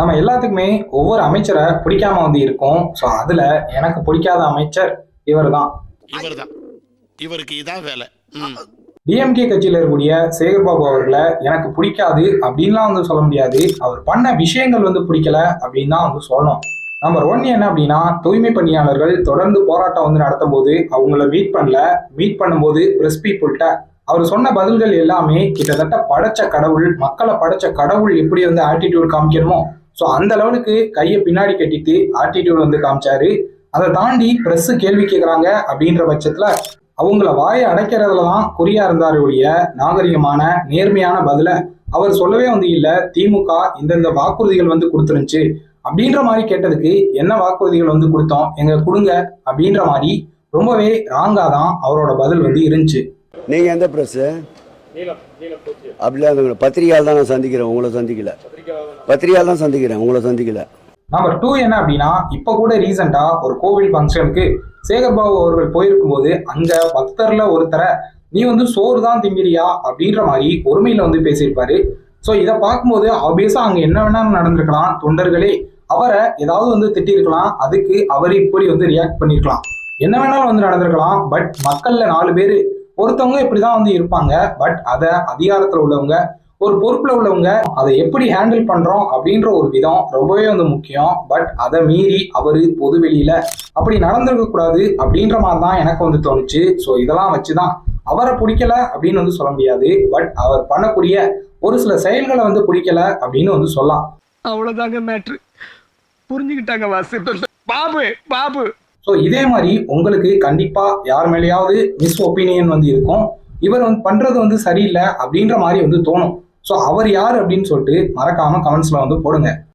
நம்ம எல்லாத்துக்குமே ஒவ்வொரு அமைச்சரை பிடிக்காம வந்து இருக்கும். ஸோ அதுல எனக்கு பிடிக்காத அமைச்சர் இவர் தான் இவர்தான். இவருக்கு இதான் வேலை. டிஎம்கே கட்சியில இருக்கக்கூடிய சேகர்பாபு அவர்களை எனக்கு பிடிக்காது அப்படின்லாம் வந்து சொல்ல முடியாது. அவர் பண்ண விஷயங்கள் வந்து பிடிக்கல அப்படின்னு தான் வந்து சொல்லணும். நம்பர் ஒன் என்ன அப்படின்னா தூய்மை பணியாளர்கள் தொடர்ந்து போராட்டம் வந்து நடத்தும் போது அவங்கள மீட் பண்ணல. மீட் பண்ணும்போது பிரஸ் பீப்புள்கிட்ட அவர் சொன்ன பதில்கள் எல்லாமே கிட்டத்தட்ட படைச்ச கடவுள் மக்களை படைச்ச கடவுள் எப்படி வந்து ஆட்டிடியூட் காமிக்கணுமோ ஸோ அந்த லெவலுக்கு கையை பின்னாடி கட்டிட்டு ஆட்டிடியூட் வந்து காமிச்சாரு. அதை தாண்டி பிரஸ் கேள்வி கேட்குறாங்க அப்படின்ற பட்சத்துல அவங்கள வாயை அடைக்கிறதுல தான் குறியா இருந்தாரு ஒழிய நாகரிகமான நேர்மையான பதில அவர் சொல்லவே வந்து இல்ல திமுக இந்தந்த வாக்குறுதிகள் வந்து கொடுத்துருந்துச்சு அப்படின்ற மாதிரி கேட்டதுக்கு என்ன வாக்குறுதிகள் வந்து கொடுத்தோம் எங்க கொடுங்க அப்படின்ற மாதிரி ரொம்பவே ராங்கா தான் அவரோட பதில் வந்து இருந்துச்சு. நீங்க எந்த பிரஸ் அப்படிலாம் எதுவும் பத்திரிகையால் தான் நான் சந்திக்கிறேன் உங்களை சந்திக்கல. பத்திரிகையால் தான் சந்திக்கிறேன் உங்களை சந்திக்கல. நம்பர் டூ என்ன அப்படின்னா இப்போ கூட ரீசெண்டா ஒரு கோவில் ஃபங்க்ஷனுக்கு சேகர்பாபு அவர்கள் போயிருக்கும்போது அங்க பக்தர்ல ஒருத்தரை நீ வந்து சோறு தான் திங்கிறியா அப்படின்ற மாதிரி ஒருமையில வந்து பேசியிருப்பாரு. ஸோ இதை பார்க்கும்போது ஆப்வியஸா அங்க என்ன வேணாலும் நடந்திருக்கலாம் தொண்டர்களே அவரை ஏதாவது வந்து திட்டிருக்கலாம் அதுக்கு அவர் இப்படி வந்து ரியாக்ட் பண்ணிருக்கலாம். என்ன வேணாலும் வந்து நடந்திருக்கலாம் பட் மக்கள்ல நாலு பேர் ஒருத்தவங்க இப்படிதான் வந்து இருப்பாங்க பட் அதை அதிகாரத்தில் உள்ளவங்க ஒரு பொறுப்பில் உள்ளவங்க அதை எப்படி ஹேண்டில் பண்ணுறோம் அப்படின்ற ஒரு விதம் ரொம்பவே வந்து முக்கியம். பட் அதை மீறி அவர் பொது வெளியில் அப்படி நடந்திருக்கக்கூடாது அப்படின்ற மாதிரி தான் எனக்கு வந்து தோணுச்சு. ஸோ இதெல்லாம் வச்சு தான் அவரை பிடிக்கல அப்படின்னு வந்து சொல்ல முடியாது. பட் அவர் பண்ணக்கூடிய ஒரு சில செயல்களை வந்து பிடிக்கல அப்படின்னு வந்து சொல்லலாம். அவ்வளோதாங்க மேட்ரு புரிஞ்சுக்கிட்டாங்க வாசி. பாபு பாபு. ஸோ இதே மாதிரி உங்களுக்கு கண்டிப்பாக யார் மேலேயாவது மிஸ் ஒப்பீனியன் வந்து இருக்கும். இவர் வந்து பண்ணுறது வந்து சரியில்லை அப்படின்ற மாதிரி வந்து தோணும். ஸோ அவர் யார் அப்படின்னு சொல்லிட்டு மறக்காமல் கமெண்ட்ஸில் வந்து போடுங்க.